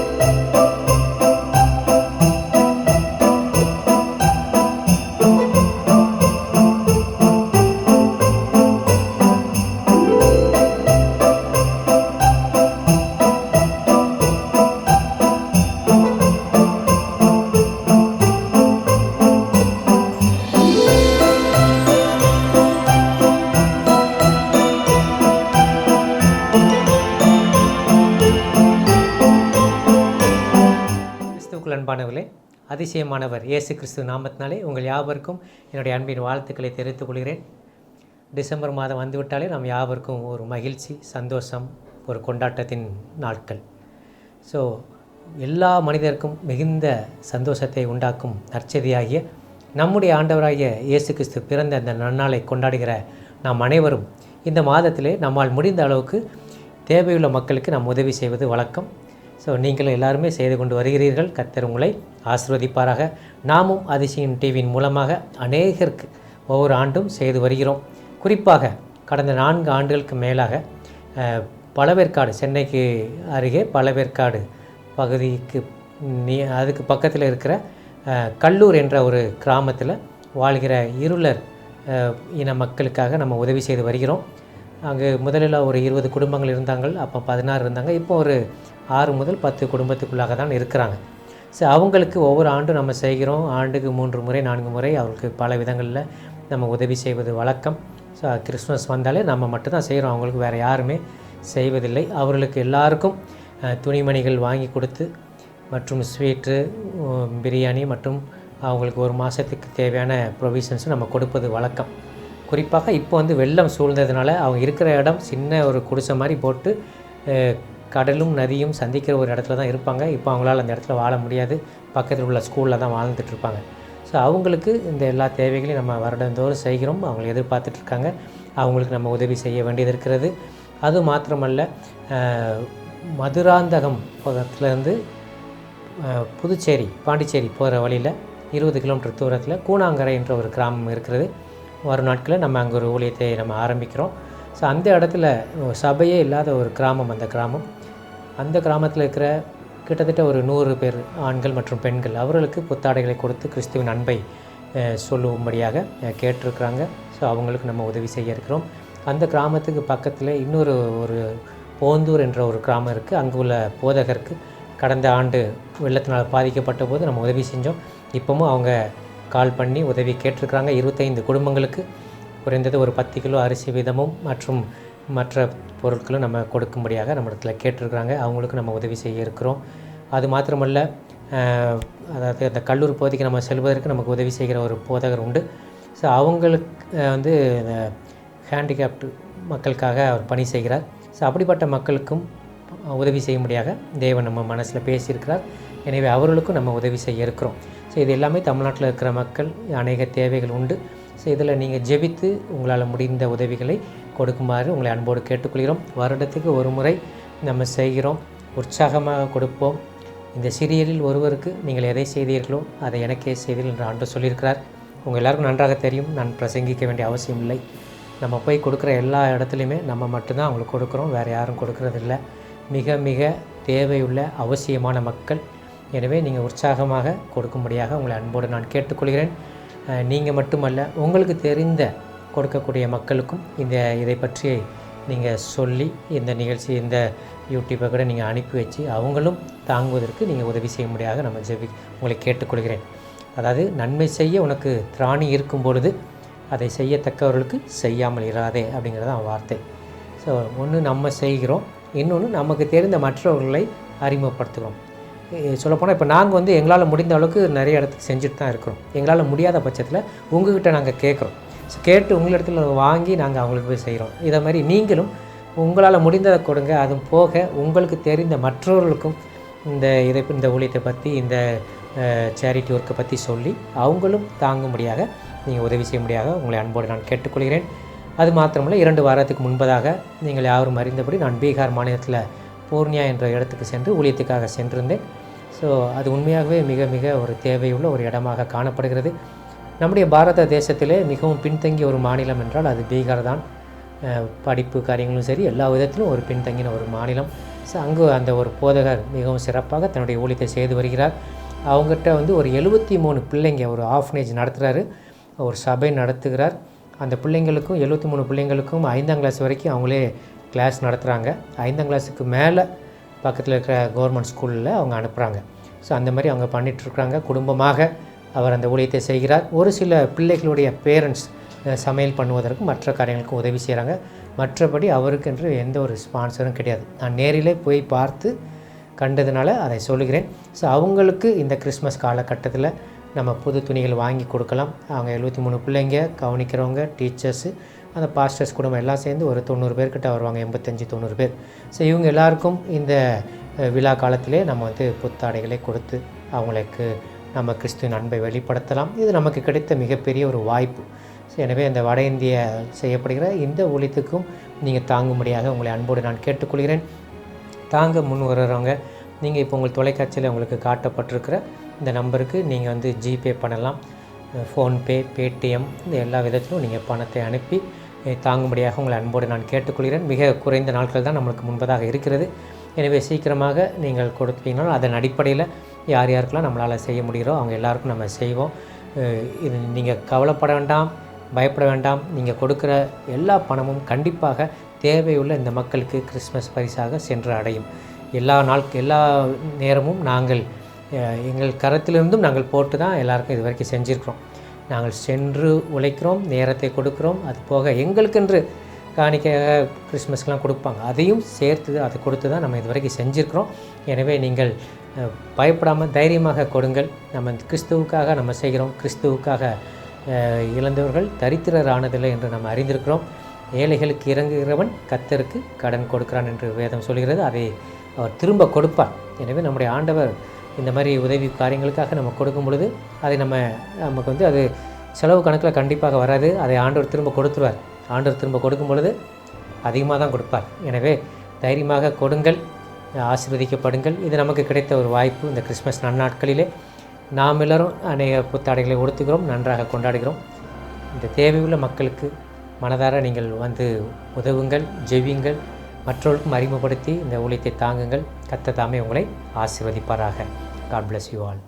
Música கிறிஸ்துவுக்குள் அன்பானவர்களே அதிசயமானவர் இயேசு கிறிஸ்து நாமத்தினாலே உங்கள் யாவருக்கும் என்னுடைய அன்பின் வாழ்த்துக்களை தெரிவித்துக் கொள்கிறேன். டிசம்பர் மாதம் வந்துவிட்டாலே நாம் யாவருக்கும் ஒரு மகிழ்ச்சி சந்தோஷம் ஒரு கொண்டாட்டத்தின் நாட்கள். ஸோ எல்லா மனிதருக்கும் மிகுந்த சந்தோஷத்தை உண்டாக்கும் நற்செய்தியாகிய நம்முடைய ஆண்டவராகிய இயேசு கிறிஸ்து பிறந்த அந்த நன்னாளை கொண்டாடுகிற நாம் அனைவரும் இந்த மாதத்திலே நம்மால் முடிந்த அளவுக்கு தேவையுள்ள மக்களுக்கு நாம் உதவி செய்வது வழக்கம். ஸோ நீங்கள் எல்லாருமே செய்து கொண்டு வருகிறீர்கள். கத்தர் உங்களை ஆசிர்வதிப்பாராக. நாமும் அதிசயம் டிவியின் மூலமாக அநேகருக்கு ஒவ்வொரு ஆண்டும் செய்து வருகிறோம். குறிப்பாக கடந்த நான்கு ஆண்டுகளுக்கு மேலாக பலவேற்காடு பழவேற்காடு சென்னைக்கு அருகே பழவேற்காடு பகுதிக்கு நீ அதுக்கு பக்கத்தில் இருக்கிற கல்லூர் என்ற ஒரு கிராமத்தில் வாழ்கிற இருளர் இன மக்களுக்காக நம்ம உதவி செய்து வருகிறோம். அங்கே முதலில் ஒரு இருபது குடும்பங்கள் இருந்தாங்க. அப்போ பதினாறு இருந்தாங்க. இப்போ ஒரு ஆறு முதல் பத்து குடும்பத்துக்குள்ளாக தான் இருக்கிறாங்க. ஸோ அவங்களுக்கு ஒவ்வொரு ஆண்டும் நம்ம செய்கிறோம். ஆண்டுக்கு மூன்று முறை நான்கு முறை அவருக்கு பல விதங்களில் நம்ம உதவி செய்வது வழக்கம். ஸோ கிறிஸ்மஸ் வந்தாலே நம்ம மட்டும்தான் செய்கிறோம். அவங்களுக்கு வேறு யாருமே செய்வதில்லை. அவர்களுக்கு எல்லாருக்கும் துணிமணிகள் வாங்கி கொடுத்து மற்றும் ஸ்வீட்டு பிரியாணி மற்றும் அவங்களுக்கு ஒரு மாதத்துக்கு தேவையான ப்ரொவிஷன்ஸ் நம்ம கொடுப்பது வழக்கம். குறிப்பாக இப்போ வந்து வெள்ளம் சூழ்ந்ததுனால அவங்க இருக்கிற இடம் சின்ன ஒரு குடிசை மாதிரி போட்டு கடலும் நதியும் சந்திக்கிற ஒரு இடத்துல தான் இருப்பாங்க. இப்போ அவங்களால் அந்த இடத்துல வாழ முடியாது. பக்கத்தில் உள்ள ஸ்கூலில் தான் வாழ்ந்துட்டு இருப்பாங்க. ஸோ அவங்களுக்கு இந்த எல்லா தேவைகளையும் நம்ம வருடந்தோறும் செய்கிறோம். அவங்க எதிர்பார்த்துட்ருக்காங்க அவங்களுக்கு நம்ம உதவி செய்ய வேண்டியது இருக்கிறது. அது மாத்திரமல்ல மதுராந்தகம் பக்கத்துலேருந்து புதுச்சேரி பாண்டிச்சேரி போகிற வழியில் இருபது கிலோமீட்டர் தூரத்தில் கூணாங்கரை என்ற ஒரு கிராமம் இருக்கிறது. வரும் நாட்களில் நம்ம அங்கே ஒரு ஊழியத்தை நம்ம ஆரம்பிக்கிறோம். ஸோ அந்த இடத்துல சபையே இல்லாத ஒரு கிராமம் அந்த கிராமம். அந்த கிராமத்தில் இருக்கிற கிட்டத்தட்ட ஒரு நூறு பேர் ஆண்கள் மற்றும் பெண்கள் அவர்களுக்கு புத்தாடைகளை கொடுத்து கிறிஸ்துவின் அன்பை சொல்லும்படியாக கேட்டிருக்கிறாங்க. ஸோ அவங்களுக்கு நம்ம உதவி செய்ய இருக்கிறோம். அந்த கிராமத்துக்கு பக்கத்தில் இன்னொரு ஒரு போந்தூர் என்ற ஒரு கிராமம் இருக்குது அங்கே உள்ள போதகருக்கு கடந்த ஆண்டு வெள்ளத்தினால் பாதிக்கப்பட்ட போது நம்ம உதவி செஞ்சோம். இப்போவும் அவங்க கால் பண்ணி உதவி கேட்டிருக்கிறாங்க. இருபத்தைந்து குடும்பங்களுக்கு குறைந்தது ஒரு பத்து கிலோ அரிசி வீதமும் மற்றும் மற்ற பொருட்களும் நம்ம கொடுக்கும்படியாக நம்ம இடத்துல கேட்டிருக்கிறாங்க. அவங்களுக்கு நம்ம உதவி செய்ய இருக்கிறோம். அது மாத்திரமல்ல அதாவது அந்த கல்லூர் பகுதிக்கு நம்ம செல்வதற்கு நமக்கு உதவி செய்கிற ஒரு போதகர் உண்டு. ஸோ அவங்களுக்கு வந்து ஹேண்டிகேப்டு மக்களுக்காக அவர் பணி செய்கிறார். ஸோ அப்படிப்பட்ட மக்களுக்கும் உதவி செய்யும்படியாக தேவன் நம்ம மனசில் பேசியிருக்கிறார். எனவே அவர்களுக்கும் நம்ம உதவி செய்ய இருக்கிறோம். ஸோ இது எல்லாமே தமிழ்நாட்டில் இருக்கிற மக்கள் அநேக தேவைகள் உண்டு. ஸோ இதில் நீங்கள் ஜெபித்து உங்களால் முடிந்த உதவிகளை கொடுக்குமாறு உங்களை அன்போடு கேட்டுக்கொள்கிறோம். வருடத்துக்கு ஒரு முறை நம்ம செய்கிறோம். உற்சாகமாக கொடுப்போம். இந்த சீரியலில் ஒருவருக்கு நீங்கள் எதை செய்தீர்களோ அதை எனக்கே செய்தீர்கள் என்று ஆண்டு சொல்லியிருக்கிறார். உங்கள் எல்லாருக்கும் நன்றாக தெரியும். நான் பிரசங்கிக்க வேண்டிய அவசியம் இல்லை. நம்ம போய் கொடுக்குற எல்லா இடத்துலையுமே நம்ம மட்டும்தான் அவங்களுக்கு கொடுக்குறோம். வேறு யாரும் கொடுக்கறதில்ல. மிக மிக தேவையுள்ள அவசியமான மக்கள். எனவே நீங்கள் உற்சாகமாக கொடுக்கும்படியாக உங்களை அன்போடு நான் கேட்டுக்கொள்கிறேன். நீங்கள் மட்டுமல்ல உங்களுக்கு தெரிந்த கொடுக்கக்கூடிய மக்களுக்கும் இந்த இதை பற்றி நீங்கள் சொல்லி இந்த நிகழ்ச்சி இந்த யூடியூப்பை கூட நீங்கள் அனுப்பி வச்சு அவங்களும் தாங்குவதற்கு நீங்கள் உதவி செய்ய முடியாத நம்ம ஜெபி உங்களை கேட்டுக்கொள்கிறேன். அதாவது நன்மை செய்ய உனக்கு திராணி இருக்கும் பொழுது அதை செய்யத்தக்கவர்களுக்கு செய்யாமல் இராதே அப்படிங்கிறது தான் வார்த்தை. ஸோ ஒன்று நம்ம செய்கிறோம் இன்னொன்று நமக்கு தெரிந்த மற்றவர்களை அறிமுகப்படுத்துகிறோம். சொல்லப்போனால் இப்போ நாங்கள் வந்து எங்களால் முடிந்த அளவுக்கு நிறைய இடத்துக்கு செஞ்சுட்டு தான் இருக்கிறோம். எங்களால் முடியாத பட்சத்தில் உங்ககிட்ட நாங்கள் கேட்குறோம். கேட்டு உங்களிடத்தில் வாங்கி நாங்கள் அவங்களுக்கு போய் செய்கிறோம் இதை மாதிரி நீங்களும் உங்களால் முடிந்ததை கொடுங்க. அது போக உங்களுக்கு தெரிந்த மற்றவர்களுக்கும் இந்த இதை இந்த ஊழியத்தை பற்றி இந்த சேரிட்டி ஒர்க்கை பற்றி சொல்லி அவங்களும் தாங்கும்படியாக நீங்கள் உதவி செய்யும்படியாக உங்களை அன்போடு நான் கேட்டுக்கொள்கிறேன். அது மாத்திரமல்ல இரண்டு வாரத்துக்கு முன்பதாக நீங்கள் யாரும் அறிந்தபடி நான் பீகார் மாநிலத்தில் பூர்ணியா என்ற இடத்துக்கு சென்று ஊழியத்துக்காக சென்றிருந்தேன். ஸோ அது உண்மையாகவே மிக மிக ஒரு தேவையுள்ள ஒரு இடமாக காணப்படுகிறது. நம்முடைய பாரத தேசத்திலே மிகவும் பின்தங்கிய ஒரு மாநிலம் என்றால் அது பீகார் தான். படிப்பு காரியங்களும் சரி எல்லா விதத்திலும் ஒரு பின்தங்கின ஒரு மாநிலம். ஸோ அங்கு அந்த ஒரு போதகர் மிகவும் சிறப்பாக தன்னுடைய ஊழியத்தை செய்து வருகிறார். அவங்ககிட்ட வந்து ஒரு எழுபத்தி மூணு பிள்ளைங்க ஒரு ஆஃப்னேஜ் நடத்துகிறாரு ஒரு சபை நடத்துகிறார். அந்த பிள்ளைங்களுக்கும் எழுபத்தி மூணு பிள்ளைங்களுக்கும் ஐந்தாம் கிளாஸ் வரைக்கும் அவங்களே கிளாஸ் நடத்துகிறாங்க ஐந்தாம் கிளாஸுக்கு மேலே பக்கத்தில் இருக்கிற கவர்மெண்ட் ஸ்கூலில் அவங்க அனுப்புகிறாங்க ஸோ அந்த மாதிரி அவங்க பண்ணிகிட்ருக்குறாங்க குடும்பமாக அவர் அந்த ஊழியத்தை செய்கிறார். ஒரு சில பிள்ளைகளுடைய பேரண்ட்ஸ் சமையல் பண்ணுவதற்கும் மற்ற காரியங்களுக்கும் உதவி செய்கிறாங்க மற்றபடி அவருக்கென்று எந்த ஒரு ஸ்பான்சரும் கிடையாது. நான் நேரிலே போய் பார்த்து கண்டதுனால அதை சொல்லுகிறேன். ஸோ அவங்களுக்கு இந்த கிறிஸ்மஸ் காலகட்டத்தில் நம்ம புது துணிகள் வாங்கி கொடுக்கலாம். அவங்க எழுபத்தி மூணு பிள்ளைங்க கவனிக்கிறவங்க டீச்சர்ஸு அந்த பாஸ்டர்ஸ் குடும்பம் எல்லாம் சேர்ந்து ஒரு தொண்ணூறு பேர்கிட்ட வருவாங்க. எண்பத்தஞ்சு தொண்ணூறு பேர். ஸோ இவங்க எல்லாருக்கும் இந்த விழா காலத்திலே நம்ம வந்து புத்தாடைகளை கொடுத்து அவங்களுக்கு நம்ம கிறிஸ்துவின் அன்பை வெளிப்படுத்தலாம். இது நமக்கு கிடைத்த மிகப்பெரிய ஒரு வாய்ப்பு. ஸோ எனவே அந்த வட இந்திய செய்யப்படுகிற இந்த ஒழித்துக்கும் நீங்கள் தாங்கும்படியாக உங்களை அன்போடு நான் கேட்டுக்கொள்கிறேன். தாங்க முன் வருகிறவங்க நீங்கள் இப்போ உங்கள் தொலைக்காட்சியில் உங்களுக்கு காட்டப்பட்டிருக்கிற இந்த நம்பருக்கு நீங்கள் வந்து ஜிபே பண்ணலாம். ஃபோன்பே பேடிஎம் இந்த எல்லா விதத்திலும் நீங்கள் பணத்தை அனுப்பி தாங்கும்படியாக உங்களை அன்போடு நான் கேட்டுக்கொள்கிறேன். மிக குறைந்த நாட்கள் தான் நம்மளுக்கு முன்பதாக இருக்கிறது. எனவே சீக்கிரமாக நீங்கள் கொடுத்தீங்கன்னா அதன் அடிப்படையில் யார் யாருக்கெல்லாம் நம்மளால் செய்ய முடிகிறோ அவங்க எல்லாருக்கும் நம்ம செய்வோம். இது நீங்கள் கவலைப்பட வேண்டாம் பயப்பட வேண்டாம். நீங்கள் கொடுக்குற எல்லா பணமும் கண்டிப்பாக தேவையுள்ள இந்த மக்களுக்கு கிறிஸ்மஸ் பரிசாக சென்று அடையும். எல்லா நாள் எல்லா நேரமும் நாங்கள் எங்கள் கரத்திலிருந்தும் நாங்கள் போட்டு தான் எல்லாருக்கும் இது வரைக்கும் செஞ்சுருக்கிறோம். நாங்கள் சென்று உழைக்கிறோம் நேரத்தை கொடுக்குறோம். அது போக எங்களுக்கென்று காணிக்க கிறிஸ்மஸ்க்கெலாம் கொடுப்பாங்க. அதையும் சேர்த்து அதை கொடுத்து தான் நம்ம இது வரைக்கும் செஞ்சுருக்கிறோம். எனவே நீங்கள் பயப்படாமல் தைரியமாக கொடுங்கள். நம்ம கிறிஸ்துவுக்காக நம்ம செய்கிறோம். கிறிஸ்துவுக்காக இழந்தவர்கள் தரித்திரர் ஆனதில்லை என்று நம்ம அறிந்திருக்கிறோம். ஏழைகளுக்கு இறங்குகிறவன் கத்தருக்கு கடன் கொடுக்கிறான் என்று வேதம் சொல்கிறது. அதை அவர் திரும்ப கொடுப்பார். எனவே நம்முடைய ஆண்டவர் இந்த மாதிரி உதவி காரியங்களுக்காக நம்ம கொடுக்கும் பொழுது அதை நம்ம நமக்கு வந்து அது செலவு கணக்கில் கண்டிப்பாக வராது. அதை ஆண்டவர் திரும்ப கொடுத்துருவார். ஆண்டவர் திரும்ப கொடுக்கும் பொழுது அதிகமாக தான் கொடுப்பார். எனவே தைரியமாக கொடுங்கள் ஆசீர்வதிக்கப்படுங்கள். இது நமக்கு கிடைத்த ஒரு வாய்ப்பு இந்த கிறிஸ்மஸ் நன்னாட்களிலே. நாம் எல்லாரும் அநேக புத்தாடைகளை உடுத்துகிறோம் நன்றாக கொண்டாடுகிறோம். இந்த தேவையுள்ள மக்களுக்கு மனதார நீங்கள் வந்து உதவுங்கள் ஜெவியுங்கள் மற்றவர்களுக்கும் அறிமுகப்படுத்தி இந்த ஊழியத்தை தாங்குங்கள். கத்த தாமே உங்களை ஆசிர்வதிப்பாராக. God bless you all